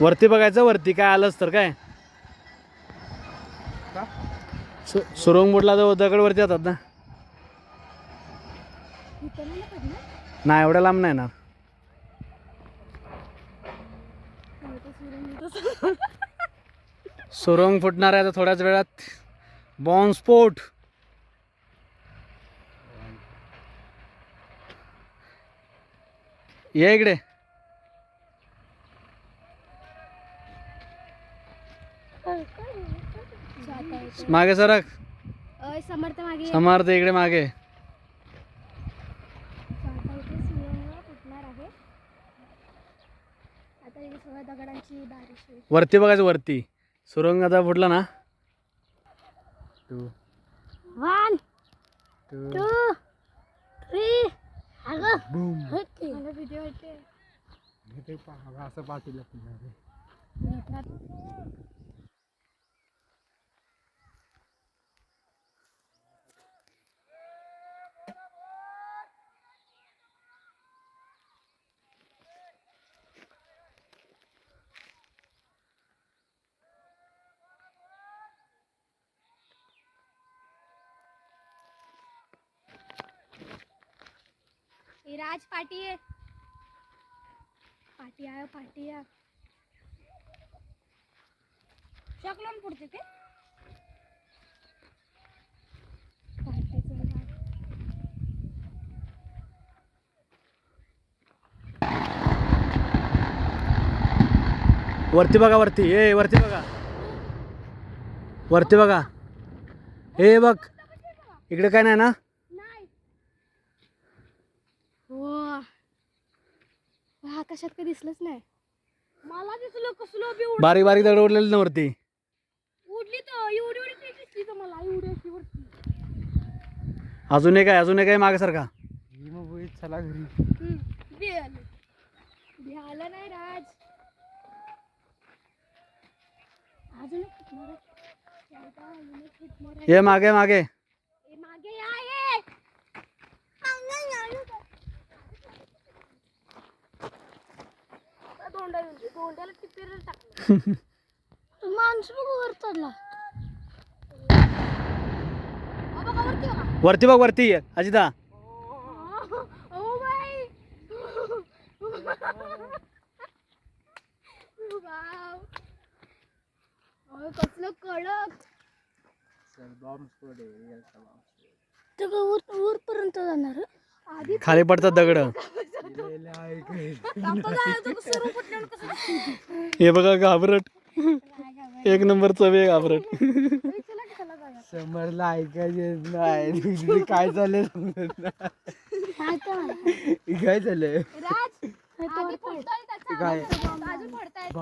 वरती बघायचं वरती काय आलंच तर काय? सु- सुरंग बुडला तर दगड वरती जातात ना. नाही एवढ्या लांब नाही ना सुरंग फुटणार आहे आता थोड्याच वेळात. बॉम्ब स्फोट. ये इकडे. मागे सरक समर्थ मागे. समर्थ इकडे मागे. वरती बघायचं वरती. सुरंग आता फुटला ना. टू वन टू थ्री असं पाठीला पुन्हा. रे. ए, राज पाटी आहे पाटी आहे पाटी आहे शकलोन पुढचे ते पाटीचं झाड. वरती बघा वरती. ए वरती बघा. वरती बघा. हे बघ. इकडे काय नाही ना नाही हो हा आकाशात काही दिसलंच नाही. मला दिसलं कसलं बी उड- बारीक बारीक दगड उडलेली ना वरती. उडली तर एवढी एवढी ती दिसली तर मला एवढी अशी वरती. अजून एक आहे अजून एक आहे मागे सारखा ही मग चला घरी. हम्म, बी आलं. बी आलं नाही राज. अजून एक फुटणार आहे. एकदा अजून एक फुटणार आहे. ये मागे मागे ए, मागे या ये तोंडा तोंडाला टिपेर टाकलं. माणूस बघ वर चढला. वरती बघा. वरती अजिता. कसलं कडक. वर वरपर्यंत जाणार खाली पडतात दगड? हे बघा घाबरट? एक नंबरचं वे घाबरट. समरला ऐकायचं नाही काय चाललंय. हे काय चाललंय काय?